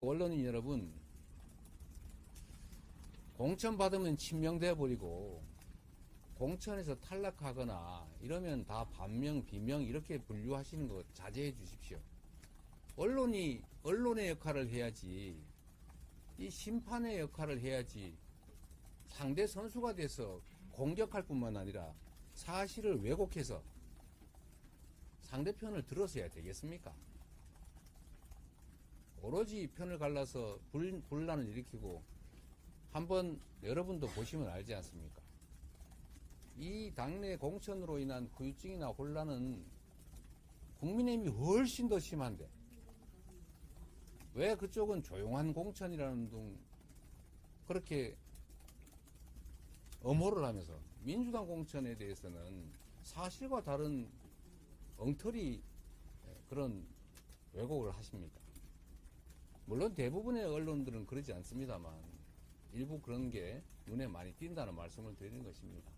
언론인 여러분, 공천 받으면 침명돼 버리고 공천에서 탈락하거나 이러면 다 반명, 비명 이렇게 분류하시는 거 자제해 주십시오. 언론이 언론의 역할을 해야지 이 심판의 역할을 해야지 상대 선수가 돼서 공격할 뿐만 아니라 사실을 왜곡해서 상대편을 들어서야 되겠습니까? 오로지 편을 갈라서 불, 분란을 일으키고 한번 여러분도 보시면 알지 않습니까? 이 당내 공천으로 인한 후유증이나 혼란은 국민의힘이 훨씬 더 심한데 왜 그쪽은 조용한 공천이라는 둥 그렇게 엄호를 하면서 민주당 공천에 대해서는 사실과 다른 엉터리 그런 왜곡을 하십니다. 물론 대부분의 언론들은 그러지 않습니다만 일부 그런 게 눈에 많이 띈다는 말씀을 드리는 것입니다.